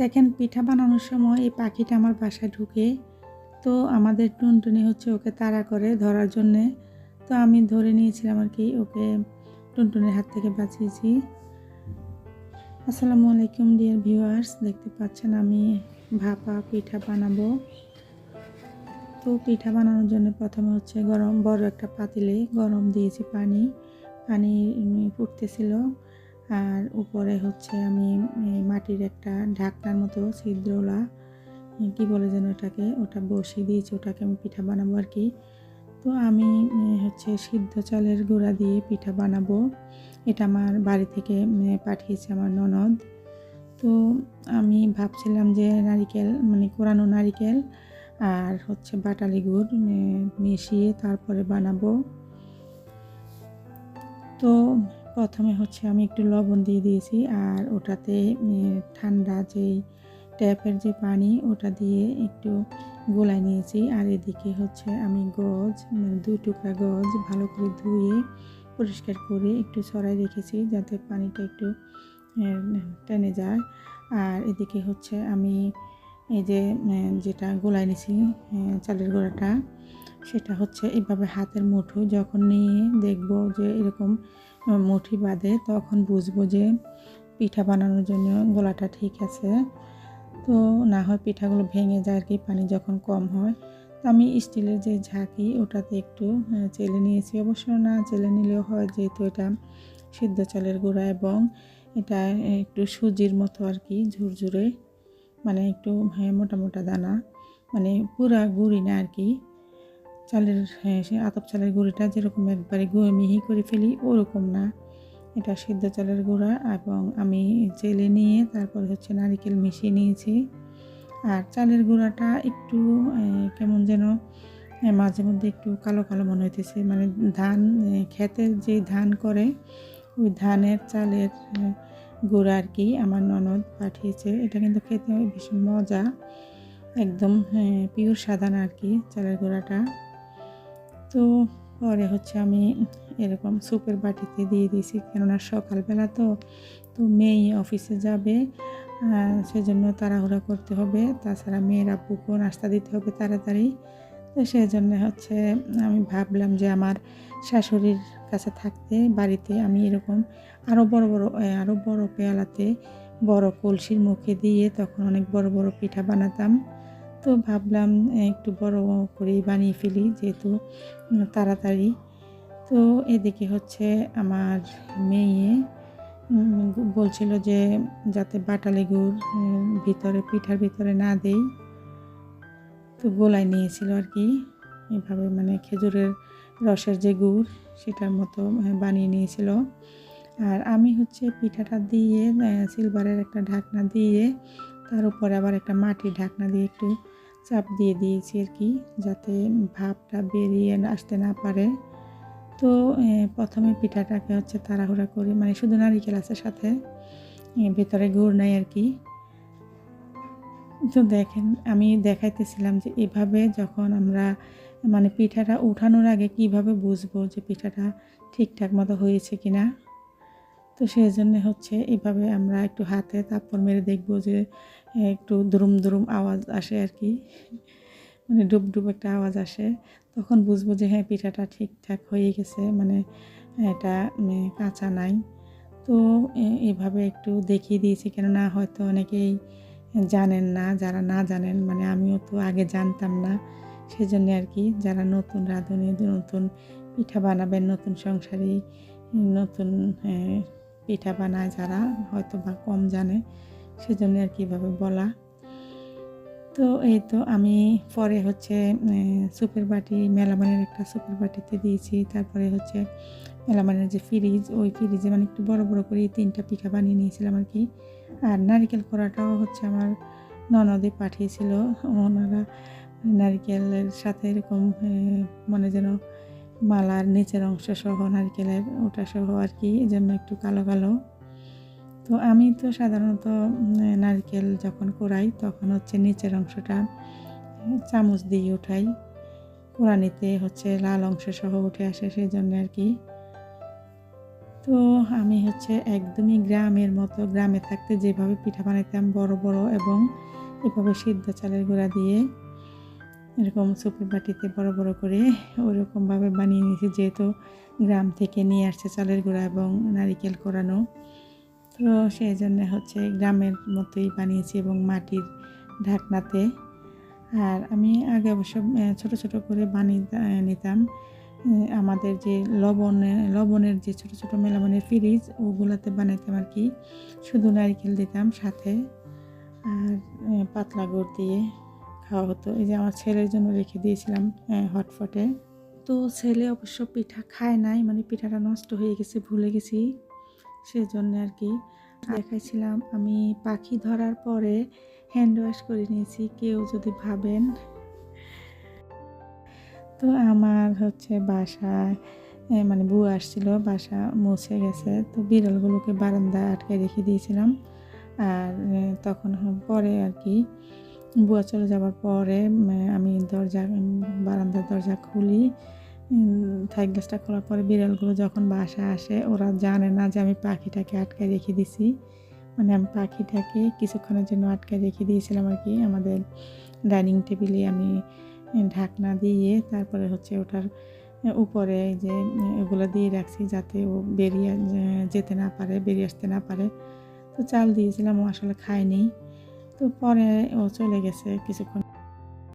দেখেন পিঠা বানানোর সময় এই পাখিটা আমার বাসায় ঢুকে তো আমাদের টুনটুনি হচ্ছে ওকে তাড়া করে ধরার জন্যে। তো আমি ধরে নিয়েছিলাম আর কি ওকে টুনটুনির হাত থেকে বাঁচিয়েছি। আসসালামু আলাইকুম, ডিয়ার ভিউয়ার্স। দেখতে পাচ্ছেন আমি ভাপা পিঠা বানাবো। তো পিঠা বানানোর জন্য প্রথমে হচ্ছে গরম, বড় একটা পাতিলে গরম দিয়েছি পানি। পানি ফুটতেছিল। আর উপরে হচ্ছে আমি মাটির একটা ঢাকনার মতো ছিদ্রওয়ালা এ, কি বলে যেন ওটাকে ওটা বসিয়ে দিয়েছি ওটাকে আমি পিঠা বানাবো আর কি। তো আমি হচ্ছে সিদ্ধ চালের গুঁড়া দিয়ে পিঠা বানাবো। এটা আমার বাড়ি থেকে পাঠিয়েছে আমার ননদ। তো আমি ভাবছিলাম যে নারিকেল মানে কোরানো নারিকেল আর হচ্ছে বাটালি গুড় মিশিয়ে তারপরে বানাবো। তো প্রথমে হচ্ছে আমি একটু লবণ দিয়ে দিয়েছি আর ওটাতে ঠান্ডা যেই ট্যাপের যে পানি ওটা দিয়ে একটু গোলায় নিয়েছি। আর এদিকে হচ্ছে আমি গজ দুই টুকরা গজ ভালো করে ধুয়ে পরিষ্কার করে একটু ছড়াই রেখেছি যাতে পানিটা একটু টেনে যায়। আর এদিকে হচ্ছে আমি এই যে যেটা গোলায় নিয়েছি চালের গোড়াটা, সেটা হচ্ছে এভাবে হাতের মুঠো যখন নিয়ে দেখব যে এরকম মুঠি বাঁধে, তখন বুঝব যে পিঠা বানানোর জন্য গলাটা ঠিক আছে। তো না হয় পিঠাগুলো ভেঙে যায় আর কি, পানি যখন কম হয়। তো আমি স্টিলের যে ঝাঁকি, ওটাতে একটু চেলে নিয়েছি। অবশ্য না, চেলে নিলেও হয় যেহেতু এটা সিদ্ধ চালের গুঁড়া এবং এটা একটু সুজির মতো আর কি, ঝুরঝুরে মানে একটু হ্যাঁ মোটা মোটা দানা মানে পুরা গুঁড়ি না আর কি। চালের হ্যাঁ সে আতপ চালের গুঁড়িটা যেরকম একবারে গুঁড়ো মিহি করে ফেলি, ওরকম না। এটা সিদ্ধ চালের গুঁড়া এবং আমি জেলে নিয়ে তারপর হচ্ছে নারিকেল মিশিয়ে নিয়েছি। আর চালের গুঁড়াটা একটু কেমন যেন মাঝে মধ্যে একটু কালো কালো মনে হইতেছে। মানে ধান ক্ষেতের যে ধান করে, ওই ধানের চালের গুঁড়া আর কি আমার ননদ পাঠিয়েছে। এটা কিন্তু খেতে ভীষণ মজা, একদম পিওর সাদা না আর কি চালের গুঁড়াটা। তো পরে হচ্ছে আমি এরকম সুপের বাটিতে দিয়ে দিয়েছি, কেননা সকালবেলা তো তো মেয়ে অফিসে যাবে সেজন্য তাড়াহুড়া করতে হবে। তাছাড়া মেয়ের আব্বুকেও নাস্তা দিতে হবে তাড়াতাড়ি। তো সেই জন্য হচ্ছে আমি ভাবলাম যে আমার শাশুড়ির কাছে থাকতে, বাড়িতে আমি এরকম আরও বড় বড় আরও বড় পেয়ালাতে বড় কলসির মুখে দিয়ে তখন অনেক বড় বড় পিঠা বানাতাম। তো ভাবলাম একটু বড় করেই বানিয়ে ফেলি যেহেতু তাড়াতাড়ি। তো এদিকে হচ্ছে আমার মেয়ে বলছিল যে যাতে বাটালি গুড় ভিতরে, পিঠার ভিতরে না দেই। তো গোলায় নিয়েছিল আর কি, এভাবে মানে খেজুরের রসের যে গুড় সেটার মতো বানিয়ে নিয়েছিল। আর আমি হচ্ছে পিঠাটা দিয়ে সিলভারের একটা ঢাকনা দিয়ে তার উপরে আবার একটা মাটির ঢাকনা দিয়ে একটু চাপ দিয়ে দিয়েছি আর কি, যাতে ভাপটা বেরিয়ে আসতে না পারে। তো প্রথমে পিঠাটাকে হচ্ছে তাড়াহুড়া করি মানে শুধু নারিকেল আছে সাথে ভেতরে গুড় নাই আর কি। তো দেখেন, আমি দেখাইতেছিলাম যে এভাবে যখন আমরা মানে পিঠাটা উঠানোর আগে কীভাবে বুঝব যে পিঠাটা ঠিকঠাক মতো হয়েছে কিনা? তো সেই জন্য হচ্ছে এভাবে আমরা একটু হাতে তাপ্পর মেরে দেখব যে একটু দুরুম দুরুম আওয়াজ আসে আর কি। মানে ডুব ডুব একটা আওয়াজ আসে। তখন বুঝব যে হ্যাঁ পিঠাটা ঠিকঠাক হয়ে গেছে। মানে এটা উম, কাঁচা নাই। তো এভাবে একটু দেখিয়ে দিয়েছি। কেননা হয়তো অনেকেই জানেন না যারা না জানেন মানে আমিও তো আগে জানতাম না। সেজন্য আর কি যারা নতুন রাঁধুনি নতুন পিঠা বানাবেন নতুন সংসারী নতুন পিঠা বানায় যারা হয়তো বা কম জানে, সেজন্য আর কীভাবে বলা। তো এই তো আমি পরে হচ্ছে সুপের বাটি, মেলামানের একটা সুপের বাটিতে দিয়েছি। তারপরে হচ্ছে মেলামানের যে ফ্রিজ, ওই ফ্রিজে মানে একটু বড় বড় করে তিনটা পিঠা বানিয়ে নিয়েছিলাম আর কি। আর নারিকেল করাটাও হচ্ছে আমার ননদে পাঠিয়েছিল। ওনারা নারিকেলের সাথে এরকম মানে যেন মালার নিচের অংশ সহ নারকেলের ওটা সহ আর কি, এই জন্য একটু কালো কালো। তো আমি তো সাধারণত নারকেল যখন কোরাই তখন হচ্ছে নিচের অংশটা চামচ দিয়ে উঠাই। কোরানিতে হচ্ছে লাল অংশ সহ উঠে আসে সেই জন্য আর কি। তো আমি হচ্ছে একদমই গ্রামের মতো, গ্রামে থাকতে যেভাবে পিঠা বানাইতাম বড় বড় এবং এভাবে সিদ্ধ চালের গুঁড়া দিয়ে এরকম সুপের বাটিতে বড় বড় করে ওরকমভাবে বানিয়ে নিয়েছি, যেহেতু গ্রাম থেকে নিয়ে আসছে চালের গুঁড়া এবং নারিকেল কোরানো। তো সেই জন্য হচ্ছে গ্রামের মতোই বানিয়েছি এবং মাটির ঢাকনাতে। আর আমি আগে অবশ্য ছোট ছোট করে বানিয়ে নিতাম। আমাদের যে লবণ লবণের যে ছোট ছোট মেলামানের ফ্রিজ, ওগুলাতে বানাইতাম আর কি। শুধু নারকেল দিতাম সাথে, আর পাতলা গুড় দিয়ে। খাওয়া হতো। এই যে আমার ছেলের জন্য রেখে দিয়েছিলাম হটফটে তো ছেলে অবশ্য পিঠা খায় নাই মানে পিঠাটা নষ্ট হয়ে গেছে, ভুলে গেছি। সেজন্য আর কি। দেখাইছিলাম, আমি পাখি ধরার পরে হ্যান্ড ওয়াশ করে নিয়েছি, কেউ যদি ভাবেন। তো আমার হচ্ছে বাসায় মানে বউ আসছিল, বাসা মুছে গেছে। তো বিড়ালগুলোকে বারান্দায় আটকে রেখে দিয়েছিলাম। আর তখন পরে আর কি বুয়া চলে যাওয়ার পরে আমি দরজা বারান্দার দরজা খুলি। থাই গ্লাসটা খোলার পরে বিড়ালগুলো যখন বাসা আসে, ওরা জানে না যে আমি পাখিটাকে আটকে রেখে দিছি। মানে আমি পাখিটাকে কিছুক্ষণের জন্য আটকে রেখে দিয়েছিলাম আর কি। আমাদের ডাইনিং টেবিলে আমি ঢাকনা দিয়ে তারপরে হচ্ছে ওটার উপরে যে ওগুলো দিয়ে রাখছি যাতে ও বেরিয়ে যেতে না পারে, বেরিয়ে আসতে না পারে। তো চাল দিয়েছিলাম, ও আসলে খায়নি। তো পরে ও চলে গেছে কিছুক্ষণ